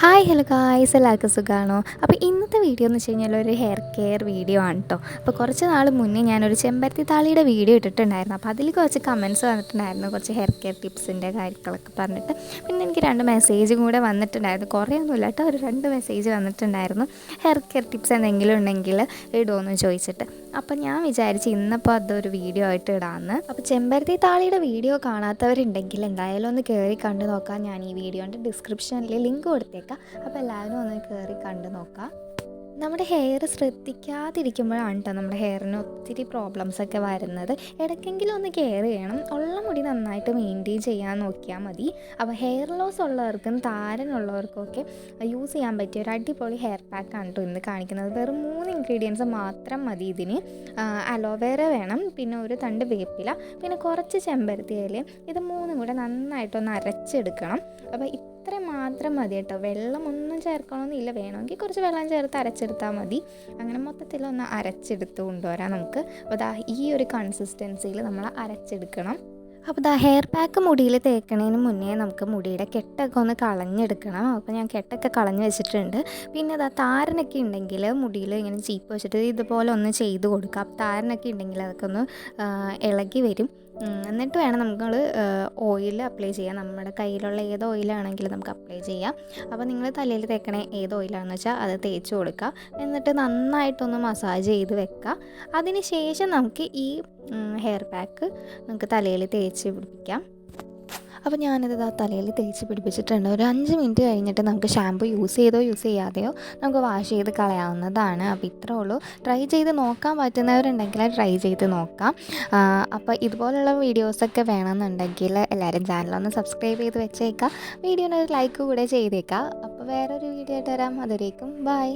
Hi hello guys എല്ലാവർക്കും സുഖമാണോ അപ്പോൾ ഇന്നത്തെ വീഡിയോ എന്ന് വെച്ച് കഴിഞ്ഞാൽ ഒരു ഹെയർ കെയർ വീഡിയോ ആണ് കേട്ടോ അപ്പോൾ കുറച്ച് നാൾ മുന്നേ ഞാനൊരു ചെമ്പരത്തി താളിയുടെ വീഡിയോ ഇട്ടിട്ടുണ്ടായിരുന്നു. അപ്പോൾ അതിൽ കുറച്ച് കമൻസ് വന്നിട്ടുണ്ടായിരുന്നു. കുറച്ച് ഹെയർ കെയർ ടിപ്സിന്റെ കാര്യങ്ങളൊക്കെ പറഞ്ഞിട്ട്. പിന്നെ എനിക്ക് രണ്ട് മെസ്സേജും കൂടെ വന്നിട്ടുണ്ടായിരുന്നു. കുറേ ഒന്നുമില്ല കേട്ടോ ഒരു രണ്ട് മെസ്സേജ് വന്നിട്ടുണ്ടായിരുന്നു. ഹെയർ കെയർ ടിപ്സ് എന്തെങ്കിലും ഉണ്ടെങ്കിൽ ഇടുമോ എന്ന് ചോദിച്ചിട്ട്. അപ്പോൾ ഞാൻ വിചാരിച്ച് ഇന്നിപ്പോൾ അതൊരു വീഡിയോ ആയിട്ട് ഇടാമെന്ന് അപ്പോൾ ചെമ്പരത്തി താളിയുടെ വീഡിയോ കാണാത്തവരുണ്ടെങ്കിൽ എന്തായാലും ഒന്ന് കയറി കണ്ടു നോക്കാം. ഞാൻ ഈ വീഡിയോന്റെ ഡിസ്ക്രിപ്ഷനിൽ ലിങ്ക് കൊടുത്തേക്കാം. അപ്പോൾ എല്ലാവരും ഒന്ന് കയറി കണ്ടു നോക്കാം. നമ്മുടെ ഹെയർ ശ്രദ്ധിക്കാതിരിക്കുമ്പോഴാണ് കേട്ടോ നമ്മുടെ ഹെയറിന് ഒത്തിരി പ്രോബ്ലംസ് ഒക്കെ വരുന്നത്. ഇടയ്ക്കെങ്കിലും ഒന്ന് കെയർ ചെയ്യണം. ഉള്ള മുടി നന്നായിട്ട് മെയിന്റെയിൻ ചെയ്യാൻ നോക്കിയാൽ മതി. അപ്പോൾ ഹെയർ ലോസ് ഉള്ളവർക്കും താരനുള്ളവർക്കും ഒക്കെ യൂസ് ചെയ്യാൻ പറ്റിയ ഒരു അടിപൊളി ഹെയർ പാക്കാണ് കേട്ടോ ഇന്ന് കാണിക്കുന്നത്. വെറും മൂന്ന് ഇൻഗ്രീഡിയൻസ് മാത്രം മതി ഇതിന്. അലോവേര വേണം പിന്നെ ഒരു തണ്ട് വേപ്പില പിന്നെ കുറച്ച് ചെമ്പരത്തി ഇലയും. ഇത് മൂന്നും കൂടെ നന്നായിട്ടൊന്ന് അരച്ചെടുക്കണം. അപ്പോൾ ഇത്ര മാത്രം മതി കേട്ടോ. വെള്ളമൊന്നും ചേർക്കണമെന്നില്ല വേണമെങ്കിൽ കുറച്ച് വെള്ളം ചേർത്ത് അരച്ചെടുത്താൽ മതി. അങ്ങനെ മൊത്തത്തിൽ ഒന്ന് അരച്ചെടുത്ത് കൊണ്ടുവരാം നമുക്ക്. അപ്പോൾ ദാ ഈ ഒരു കൺസിസ്റ്റൻസിയിൽ നമ്മൾ അരച്ചെടുക്കണം. അപ്പോൾ ദാ ഹെയർ പാക്ക് മുടിയിൽ തേക്കണതിന് മുന്നേ നമുക്ക് മുടിയുടെ കെട്ടൊക്കെ ഒന്ന് കളഞ്ഞെടുക്കണം. അപ്പോൾ ഞാൻ കെട്ടൊക്കെ കളഞ്ഞ് വെച്ചിട്ടുണ്ട്. പിന്നെ അതാ താരനൊക്കെ ഉണ്ടെങ്കിൽ മുടിയിൽ ഇങ്ങനെ ചീപ്പ് വെച്ചിട്ട് ഇതുപോലെ ഒന്ന് ചെയ്ത് കൊടുക്കുക അപ്പോൾ താരനൊക്കെ ഉണ്ടെങ്കിൽ അതൊക്കെ ഒന്ന് ഇളകി വരും. എന്നിട്ട് വേണം നമ്മൾ ഓയിൽ അപ്ലൈ ചെയ്യാൻ. നമ്മുടെ കയ്യിലുള്ള ഏത് ഓയിലാണെങ്കിലും നമുക്ക് അപ്ലൈ ചെയ്യാം. അപ്പോൾ നിങ്ങൾ തലയിൽ തേക്കണ ഏത് ഓയിലാണെന്ന് വെച്ചാൽ അത് തേച്ച് കൊടുക്കുക എന്നിട്ട് നന്നായിട്ടൊന്ന് മസാജ് ചെയ്ത് വെക്കുക അതിന് ശേഷം നമുക്ക് ഈ ഹെയർ പാക്ക് നമുക്ക് തലയിൽ തേച്ച് പിടിപ്പിക്കാം. അപ്പോൾ ഞാനിത് ആ തലയിൽ തേച്ച് പിടിപ്പിച്ചിട്ടുണ്ട്. ഒരു അഞ്ച് മിനിറ്റ് കഴിഞ്ഞിട്ട് നമുക്ക് ഷാമ്പു യൂസ് ചെയ്തോ യൂസ് ചെയ്യാതെയോ നമുക്ക് വാഷ് ചെയ്ത് കളയാവുന്നതാണ്. അപ്പോൾ ഇത്രേ ഉള്ളൂ. ട്രൈ ചെയ്ത് നോക്കാൻ പറ്റുന്നവരുണ്ടെങ്കിൽ ട്രൈ ചെയ്ത് നോക്കാം. അപ്പോൾ ഇതുപോലുള്ള വീഡിയോസൊക്കെ വേണമെന്നുണ്ടെങ്കിൽ എല്ലാവരും ചാനലൊന്ന് സബ്സ്ക്രൈബ് ചെയ്ത് വെച്ചേക്കാം വീഡിയോനൊരു ലൈക്ക് കൂടെ ചെയ്തേക്കാം അപ്പോൾ വേറൊരു വീഡിയോ ആയിട്ട് വരാം. അതുവരേക്കും ബൈ.